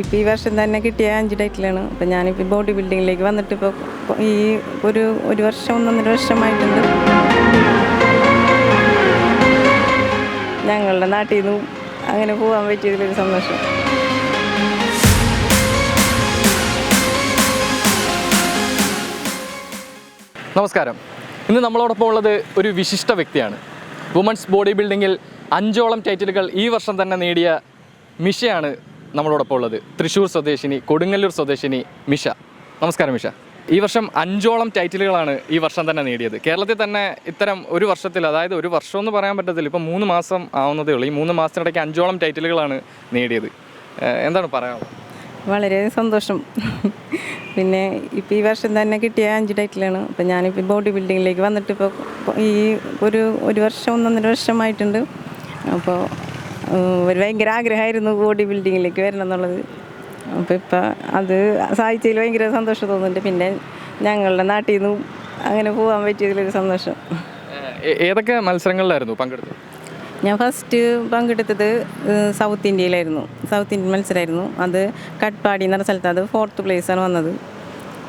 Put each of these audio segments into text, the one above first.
ഇപ്പോൾ ഈ വർഷം തന്നെ കിട്ടിയ അഞ്ച് ടൈറ്റിലാണ് അപ്പം ഞാനിപ്പോൾ ബോഡി ബിൽഡിങ്ങിലേക്ക് വന്നിട്ട് ഇപ്പോൾ ഈ ഒരു ഒരു വർഷം ഒന്നൊന്നര വർഷമായിട്ടുണ്ട്. ഞങ്ങളുടെ നാട്ടിൽ നിന്നും അങ്ങനെ പോകാൻ പറ്റിയതിലൊരു സന്തോഷം. നമസ്കാരം. ഇന്ന് നമ്മളോടൊപ്പം ഉള്ളത് ഒരു വിശിഷ്ട വ്യക്തിയാണ്. വുമൺസ് ബോഡി ബിൽഡിങ്ങിൽ അഞ്ചോളം ടൈറ്റിലുകൾ ഈ വർഷം തന്നെ നേടിയ മിഷയാണ് നമ്മളോടൊപ്പം ഉള്ളത്. തൃശ്ശൂർ സ്വദേശിനി കൊടുങ്ങല്ലൂർ സ്വദേശിനി മിഷ. നമസ്കാരം മിഷ. ഈ വർഷം അഞ്ചോളം ടൈറ്റിലുകളാണ് ഈ വർഷം തന്നെ നേടിയത്. കേരളത്തിൽ തന്നെ ഇത്തരം ഒരു വർഷത്തിൽ അതായത് ഒരു വർഷം എന്ന് പറയാൻ പറ്റത്തില്ല ഇപ്പം മൂന്ന് മാസം ആവുന്നതേ ഉള്ളൂ. ഈ മൂന്ന് മാസത്തിനിടയ്ക്ക് അഞ്ചോളം ടൈറ്റിലുകളാണ് നേടിയത്. എന്താണ് പറയാനുള്ളത്? വളരെ സന്തോഷം. പിന്നെ ഇപ്പോൾ ഈ വർഷം തന്നെ കിട്ടിയ അഞ്ച് ടൈറ്റിലാണ്. അപ്പം ഞാനിപ്പോൾ ബോഡി ബിൽഡിങ്ങിലേക്ക് വന്നിട്ട് ഇപ്പോൾ ഈ ഒരു ഒരു വർഷം ഒന്നൊന്നര വർഷമായിട്ടുണ്ട്. അപ്പോൾ ഒരു ഭയങ്കര ആഗ്രഹമായിരുന്നു ബോഡി ബിൽഡിങ്ങിലേക്ക് വരണം എന്നുള്ളത്. അപ്പോൾ ഇപ്പം അത് സാധിച്ചതിൽ ഭയങ്കര സന്തോഷം തോന്നുന്നുണ്ട്. പിന്നെ ഞങ്ങളുടെ നാട്ടിൽ നിന്നും അങ്ങനെ പോകാൻ പറ്റിയതിലൊരു സന്തോഷം. ഏതൊക്കെ മത്സരങ്ങളിലായിരുന്നു പങ്കെടുത്തത്? ഞാൻ ഫസ്റ്റ് പങ്കെടുത്തത് സൗത്ത് ഇന്ത്യയിലായിരുന്നു സൗത്ത് ഇന്ത്യൻ മത്സരമായിരുന്നു. അത് കട്ട്പാടി എന്ന് പറഞ്ഞ സ്ഥലത്ത് അത് ഫോർത്ത് പ്ലേസാണ് വന്നത്.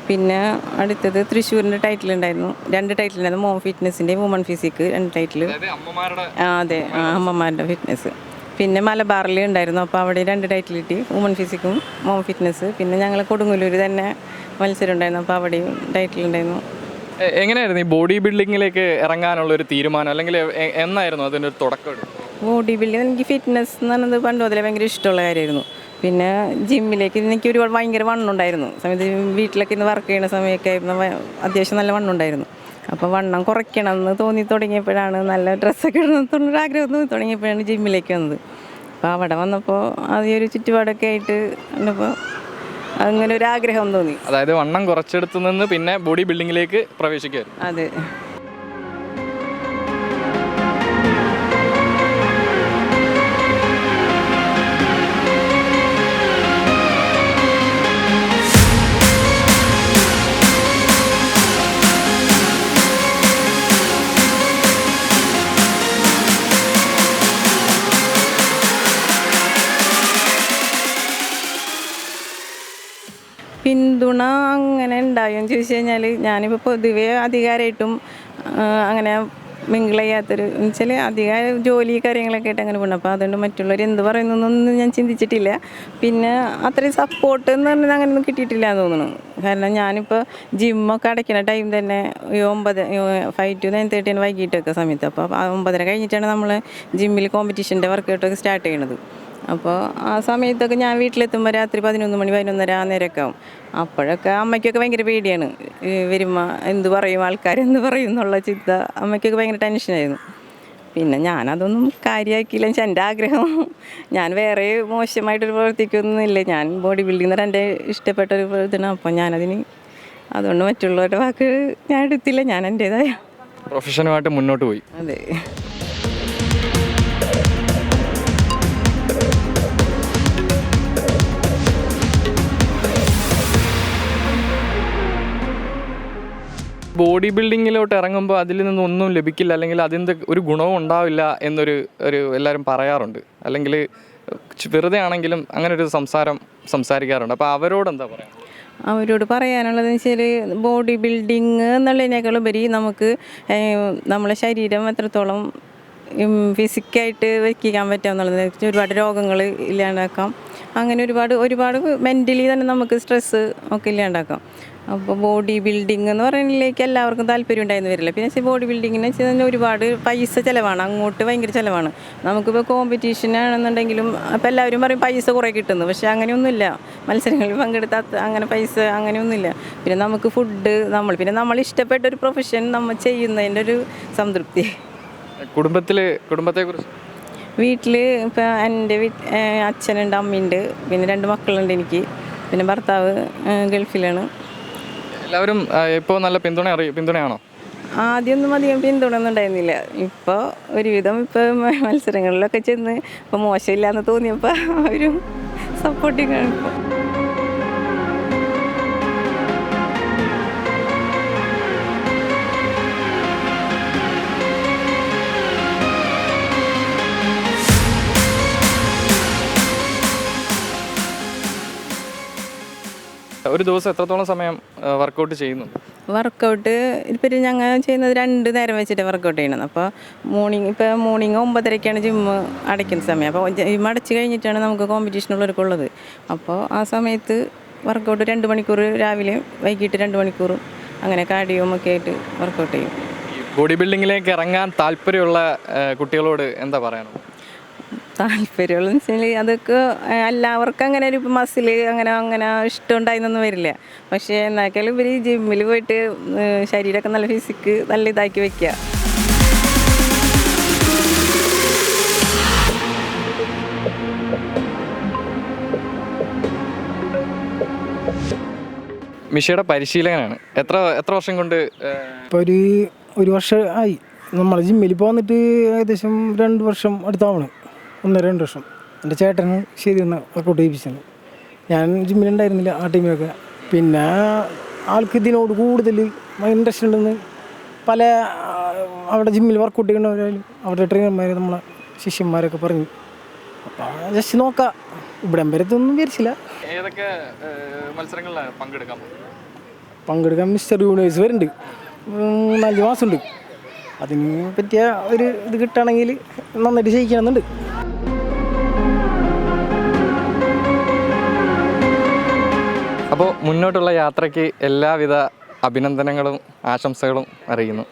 പിന്നെ അടുത്തത് തൃശ്ശൂരിന്റെ ടൈറ്റിൽ ഉണ്ടായിരുന്നു. രണ്ട് ടൈറ്റിൽ ഉണ്ടായിരുന്നു. മോം ഫിറ്റ്നസിന്റെ വുമൺ ഫിസിക്ക് രണ്ട് ടൈറ്റിൽ ആ അതെ. അമ്മമാരുടെ ഫിറ്റ്നസ് പിന്നെ മലബാറിൽ ഉണ്ടായിരുന്നു. അപ്പോൾ അവിടെ രണ്ട് ടൈറ്റിൽ കിട്ടി വുമൺ ഫിസിക്കും മോം ഫിറ്റ്നസ് പിന്നെ ഞങ്ങൾ കൊടുങ്ങല്ലൂർ തന്നെ മത്സരം ഉണ്ടായിരുന്നു. അപ്പോൾ അവിടെയും ടൈറ്റിൽ ഉണ്ടായിരുന്നു. എങ്ങനെയായിരുന്നു ഈ ബോഡി ബിൽഡിങ്ങിലേക്ക് ഇറങ്ങാനുള്ള ഒരു തീരുമാനം? അല്ലെങ്കിൽ എന്നായിരുന്നു അതിന്റെ ഒരു തുടക്കം? ബോഡി ബിൽഡിംഗ് എനിക്ക് ഫിറ്റ്നസ് എന്ന് പറയുന്നത് പണ്ട് മുതലേ ഭയങ്കര ഇഷ്ടമുള്ള കാര്യമായിരുന്നു. പിന്നെ ജിമ്മിലേക്ക് എനിക്ക് ഒരുപാട് ഭയങ്കര വണ്ണുണ്ടായിരുന്നു. സമയത്ത് വീട്ടിലൊക്കെ ഇന്ന് വർക്ക് ചെയ്യുന്ന സമയമൊക്കെ ആയിരുന്നു. അത്യാവശ്യം നല്ല വണ്ണുണ്ടായിരുന്നു. അപ്പോൾ വണ്ണം കുറയ്ക്കണം എന്ന് തോന്നി തുടങ്ങിയപ്പോഴാണ് നല്ല ഡ്രസ്സൊക്കെ ഇടണമെന്നുള്ളൊരു ആഗ്രഹം തോന്നി തുടങ്ങിയപ്പോഴാണ് ജിമ്മിലേക്ക് വന്നത്. അപ്പോൾ അവിടെ വന്നപ്പോൾ ആദ്യം ഒരു ചുറ്റുപാടൊക്കെ ആയിട്ട് ഉണ്ടപ്പോൾ അങ്ങനെ ഒരു ആഗ്രഹം തോന്നി. അതായത് വണ്ണം കുറച്ചെടുത്തു നിന്ന് പിന്നെ ബോഡി ബിൽഡിങ്ങിലേക്ക് പ്രവേശിക്കുക അതെ. പിന്തുണ അങ്ങനെ ഉണ്ടായോ എന്ന് ചോദിച്ചു കഴിഞ്ഞാൽ ഞാനിപ്പോൾ പൊതുവേ അധികാരമായിട്ടും അങ്ങനെ മിങ്കിൾ ചെയ്യാത്തൊരു വെച്ചാൽ അധികാര ജോലി കാര്യങ്ങളൊക്കെ ആയിട്ട് അങ്ങനെ പോകണം അപ്പോൾ അതുകൊണ്ട് മറ്റുള്ളവർ എന്ത് എന്നൊന്നും ഞാൻ ചിന്തിച്ചിട്ടില്ല. പിന്നെ അത്രയും സപ്പോർട്ട് എന്ന് പറഞ്ഞാൽ അങ്ങനെയൊന്നും കിട്ടിയിട്ടില്ല എന്ന് തോന്നുന്നു. കാരണം ഞാനിപ്പോൾ ജിമ്മൊക്കെ അടയ്ക്കുന്ന ടൈം തന്നെ ഒമ്പത് ഫൈവ് ടു നയൻ തേർട്ടീൻ വൈകിട്ടൊക്കെ സമയത്ത്. അപ്പോൾ ഒമ്പതര കഴിഞ്ഞിട്ടാണ് നമ്മൾ ജിമ്മിൽ കോമ്പറ്റീഷന്റെ വർക്കൗട്ടൊക്കെ സ്റ്റാർട്ട് ചെയ്യണത്. അപ്പോൾ ആ സമയത്തൊക്കെ ഞാൻ വീട്ടിലെത്തുമ്പോൾ രാത്രി പതിനൊന്ന് മണി പതിനൊന്നര ആ നേരമൊക്കെ ആവും. അപ്പോഴൊക്കെ അമ്മയ്ക്കൊക്കെ ഭയങ്കര പേടിയാണ്. വരുമ്പോൾ എന്ത് പറയും ആൾക്കാർ എന്ത് പറയും എന്നുള്ള ചിന്ത അമ്മയ്ക്കൊക്കെ ഭയങ്കര ടെൻഷനായിരുന്നു പിന്നെ ഞാനതൊന്നും കാര്യമാക്കിയില്ല. വെച്ചാൽ എന്റെ ആഗ്രഹം ഞാൻ വേറെ മോശമായിട്ടൊരു പ്രവർത്തിക്കൊന്നുമില്ല. ഞാൻ ബോഡി ബിൽഡിംഗ് എന്ന് എന്റെ ഇഷ്ടപ്പെട്ട ഒരു ഇതാണ് അപ്പോൾ ഞാനതിന് അതുകൊണ്ട് മറ്റുള്ളവരുടെ വാക്ക് ഞാൻ എടുത്തില്ല. ഞാൻ എന്റേതായ പ്രൊഫഷനുമായിട്ട് മുന്നോട്ട് പോയി. അതെ. ബോഡി ബിൽഡിങ്ങിലോട്ട് ഇറങ്ങുമ്പോൾ അതിൽ നിന്നൊന്നും ലഭിക്കില്ല അല്ലെങ്കിൽ അതിന്റെ ഒരു ഗുണവും ഉണ്ടാവില്ല എന്നൊരു ഒരു എല്ലാവരും പറയാറുണ്ട്. അല്ലെങ്കിൽ വെറുതെ ആണെങ്കിലും അങ്ങനെ ഒരു സംസാരം സംസാരിക്കാറുണ്ട്. അപ്പോൾ അവരോട് എന്താ പറയുക അവരോട് പറയാനുള്ളതെന്ന് വെച്ചാൽ ബോഡി ബിൽഡിങ് എന്നുള്ളതിനേക്കാളുപരി നമുക്ക് നമ്മളെ ശരീരം എത്രത്തോളം ഫിസിക്കായിട്ട് വയ്ക്കാൻ പറ്റുക എന്നുള്ളത് ഒരുപാട് രോഗങ്ങൾ ഇല്ലാണ്ടാക്കാം. അങ്ങനെ ഒരുപാട് ഒരുപാട് മെന്റലി തന്നെ നമുക്ക് സ്ട്രെസ്സ് ഒക്കെ ഇല്ലാണ്ടാക്കാം. അപ്പോൾ ബോഡി ബിൽഡിംഗ് എന്ന് പറയുന്നതിലേക്ക് എല്ലാവർക്കും താല്പര്യം ഉണ്ടായിരുന്നു വരില്ല. പിന്നെ വെച്ചാൽ ബോഡി ബിൽഡിങ്ങിന് വെച്ചാൽ തന്നെ ഒരുപാട് പൈസ ചിലവാണ്. അങ്ങോട്ട് ഭയങ്കര ചിലവാണ്. നമുക്കിപ്പോൾ കോമ്പറ്റീഷൻ ആണെന്നുണ്ടെങ്കിലും അപ്പോൾ എല്ലാവരും പറയും പൈസ കുറേ കിട്ടുന്നു. പക്ഷേ അങ്ങനെയൊന്നുമില്ല. മത്സരങ്ങളിൽ പങ്കെടുത്ത അങ്ങനെ പൈസ അങ്ങനെയൊന്നുമില്ല. പിന്നെ നമുക്ക് ഫുഡ് നമ്മൾ പിന്നെ നമ്മൾ ഇഷ്ടപ്പെട്ട ഒരു പ്രൊഫഷൻ നമ്മൾ ചെയ്യുന്നതിന്റെ ഒരു സംതൃപ്തി. കുടുംബത്തിൽ കുടുംബത്തെക്കുറിച്ച് വീട്ടിൽ ഇപ്പോൾ എന്റെ അച്ഛനുണ്ട് അമ്മയുണ്ട്. പിന്നെ രണ്ട് മക്കളുണ്ട് എനിക്ക്. പിന്നെ ഭർത്താവ് ഗൾഫിലാണ്. എല്ലാവരും ഇപ്പോൾ നല്ല പിന്തുണ അറിയ പിന്തുണയാണോ? ആദ്യമൊന്നും അധികം പിന്തുണയൊന്നും ഉണ്ടായിരുന്നില്ല. ഇപ്പോൾ ഒരുവിധം ഇപ്പോൾ മത്സരങ്ങളിലൊക്കെ ചെന്ന് ഇപ്പോൾ മോശമില്ലാന്ന് തോന്നിയപ്പോൾ അവരും സപ്പോർട്ടിങ് ആണ് ഇപ്പോൾ ഒരു ദിവസം എത്രത്തോളം സമയം വർക്കൗട്ട് ചെയ്യുന്നു? വർക്കൗട്ട് ഇപ്പം ഞങ്ങൾ ചെയ്യുന്നത് രണ്ട് നേരം വെച്ചിട്ട് വർക്കൗട്ട് ചെയ്യണം അപ്പോൾ മോർണിംഗ് ഇപ്പോൾ മോർണിംഗ് ഒമ്പതരയ്ക്കാണ് ജിമ്മ് അടയ്ക്കുന്ന സമയം. അപ്പോൾ ജിമ്മ് അടച്ചു കഴിഞ്ഞിട്ടാണ് നമുക്ക് കോമ്പറ്റീഷനുള്ളവർക്ക് ഉള്ളത്. അപ്പോൾ ആ സമയത്ത് വർക്കൗട്ട് രണ്ട് മണിക്കൂർ രാവിലെ വൈകിട്ട് രണ്ട് മണിക്കൂറും അങ്ങനെ കാർഡിയോം ഒക്കെ ആയിട്ട് വർക്കൗട്ട് ചെയ്യും. ബോഡി ബിൽഡിങ്ങിലേക്ക് ഇറങ്ങാൻ താല്പര്യമുള്ള കുട്ടികളോട് എന്താ പറയാനുള്ളത്? താല്പര്യമുള്ള വെച്ചാൽ അതൊക്കെ എല്ലാവർക്കും അങ്ങനെ ഒരു മസിൽ അങ്ങനെ അങ്ങനെ ഇഷ്ടം ഉണ്ടായിരുന്നൊന്നും വരില്ല. പക്ഷേ എന്നാക്കാലും ഇവർ ജിമ്മിൽ പോയിട്ട് ശരീരമൊക്കെ നല്ല ഫിസിക്ക് നല്ല ഇതാക്കി വെക്കുക മിഷയുടെ പരിശീലകനാണ്. എത്ര എത്ര വർഷം കൊണ്ട് ഇപ്പോൾ ഒരു ഒരു വർഷം ആയി നമ്മൾ ജിമ്മിൽ പോന്നിട്ട് ഏകദേശം രണ്ട് വർഷം അടുത്താവണം. ഒന്നര രണ്ട് വർഷം. എന്റെ ചേട്ടന് ശരി ഒന്ന് വർക്കൗട്ട് ചെയ്യിപ്പിച്ചത് ഞാൻ ജിമ്മിലുണ്ടായിരുന്നില്ല ആ ടീമിലൊക്കെ പിന്നെ ആൾക്ക് ഇതിനോട് കൂടുതൽ ഇൻട്രസ്റ്റ് ഉണ്ടെന്ന് പല അവിടെ ജിമ്മിൽ വർക്കൗട്ട് ചെയ്യണവരായാലും അവരുടെ ട്രെയിനർമാർ നമ്മളെ ശിഷ്യന്മാരൊക്കെ പറഞ്ഞു. അപ്പോൾ ജസ്റ്റ് നോക്കാം. ഇവിടെ വരത്തൊന്നും വിചാരിച്ചില്ല. ഏതൊക്കെ മത്സരങ്ങളിലാണ് പങ്കെടുക്കാൻ പങ്കെടുക്കാൻ മിസ്റ്റർ യൂണിവേഴ്സ് വരുന്നുണ്ട്. നാല് മാസമുണ്ട്. അതിന് പറ്റിയ ഒരു ഇത് കിട്ടുകയാണെങ്കിൽ നന്നായിട്ട് ജയിക്കണമെന്നുണ്ട്. അപ്പോൾ മുന്നോട്ടുള്ള യാത്രയ്ക്ക് എല്ലാവിധ അഭിനന്ദനങ്ങളും ആശംസകളും അറിയുന്നു.